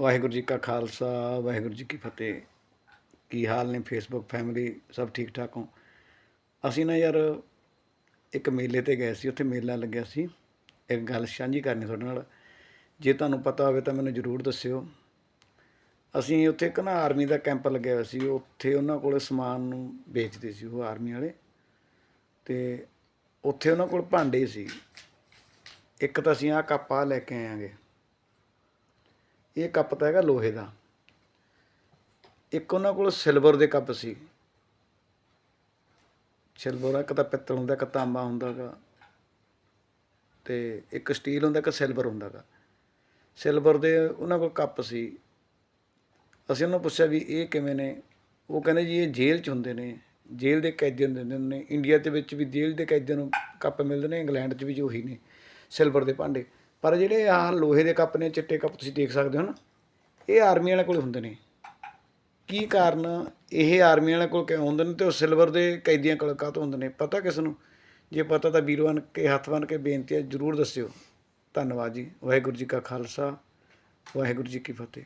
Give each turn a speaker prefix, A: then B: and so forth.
A: ਵਾਹਿਗੁਰੂ ਜੀ ਕਾ ਖਾਲਸਾ, ਵਾਹਿਗੁਰੂ ਜੀ ਕੀ ਫਤਿਹ। ਕੀ ਹਾਲ ਨੇ Facebook family ਸਭ ਠੀਕ ਠਾਕ ਹੋ? ਅਸੀਂ ਨਾ ਯਾਰ ਇੱਕ ਮੇਲੇ ਤੇ ਗਏ ਸੀ, ਉੱਥੇ ਮੇਲਾ ਲੱਗਿਆ ਸੀ। ਇੱਕ ਗੱਲ ਸਾਂਝੀ ਕਰਨੀ ਤੁਹਾਡੇ ਨਾਲ। ਜੇ ਤੁਹਾਨੂੰ ਪਤਾ ਹੋਵੇ ਤਾਂ ਮੈਨੂੰ ਜ਼ਰੂਰ ਦੱਸਿਓ। ਅਸੀਂ ਉੱਥੇ ਇੱਕ ਨਾ ਆਰਮੀ ਦਾ ਕੈਂਪ ਲੱਗਿਆ ਹੋਇਆ ਸੀ, ਉੱਥੇ ਉਹਨਾਂ ਕੋਲ ਸਮਾਨ ਨੂੰ ਵੇਚਦੇ ਸੀ ਉਹ ਆਰਮੀ ਵਾਲੇ। ਤੇ ਉੱਥੇ ਉਹਨਾਂ ਕੋਲ ਭਾਂਡੇ ਸੀ। ਇੱਕ ਤਾਂ ਅਸੀਂ ਆਹ ਕੱਪ ਲੈ ਕੇ ਆਏਗੇ ਇਹ ਕੱਪ ਤਾਂ ਹੈਗਾ ਲੋਹੇ ਦਾ। ਇੱਕ ਉਹਨਾਂ ਕੋਲ ਸਿਲਵਰ ਦੇ ਕੱਪ ਸੀ। ਸਿਲਵਰ ਇੱਕ ਤਾਂ ਪਿੱਤਲ ਹੁੰਦਾ, ਇੱਕ ਤਾਂਬਾ ਹੁੰਦਾਗਾ ਤੇ ਇੱਕ ਸਟੀਲ ਹੁੰਦਾ, ਇੱਕ ਸਿਲਵਰ ਹੁੰਦਾਗਾ ਸਿਲਵਰ ਦੇ ਉਹਨਾਂ ਕੋਲ ਕੱਪ ਸੀ। ਅਸੀਂ ਉਹਨਾਂ ਪੁੱਛਿਆ ਵੀ ਇਹ ਕਿਵੇਂ ਨੇ? ਉਹ ਕਹਿੰਦੇ ਜੀ ਇਹ ਜੇਲ੍ਹ 'ਚ ਹੁੰਦੇ ਨੇ। ਜੇਲ੍ਹ ਦੇ ਕੈਦੀਆਂ ਨੂੰ ਦਿੰਦੇ ਨੇ ਇੰਡੀਆ ਦੇ ਵਿੱਚ ਵੀ ਜੇਲ੍ਹ ਦੇ ਕੈਦੀਆਂ ਨੂੰ ਕੱਪ ਮਿਲਦੇ ਨੇ, ਇੰਗਲੈਂਡ 'ਚ ਵੀ ਉਹੀ ਨੇ। ਸਿਲਵਰ ਦੇ ਭਾਂਡੇ। ਪਰ ਜਿਹੜੇ ਆਹ ਲੋਹੇ ਦੇ ਕੱਪ ਨੇ, ਚਿੱਟੇ ਕੱਪ ਤੁਸੀਂ ਦੇਖ ਸਕਦੇ ਹੋ ਨਾ, ਇਹ ਆਰਮੀ ਵਾਲਿਆਂ ਕੋਲ ਹੁੰਦੇ ਨੇ। ਕੀ ਕਾਰਨ ਇਹ ਆਰਮੀ ਵਾਲਿਆਂ ਕੋਲ ਕਿਉਂ ਹੁੰਦੇ ਨੇ ਤੇ ਉਹ ਸਿਲਵਰ ਦੇ ਕੈਦੀਆਂ ਕੋਲ ਕਾਹਤੋਂ ਹੁੰਦੇ ਨੇ? ਪਤਾ ਕਿਸ ਨੂੰ? ਜੇ ਪਤਾ ਤਾਂ ਵੀਰ ਬਣ ਕੇ, ਹੱਥ ਬਣ ਕੇ ਬੇਨਤੀ ਹੈ, ਜਰੂਰ ਦੱਸਿਓ। ਧੰਨਵਾਦ ਜੀ। ਵਾਹਿਗੁਰੂ ਜੀ ਕਾ ਖਾਲਸਾ, ਵਾਹਿਗੁਰੂ ਜੀ ਕੀ ਫਤਿਹ।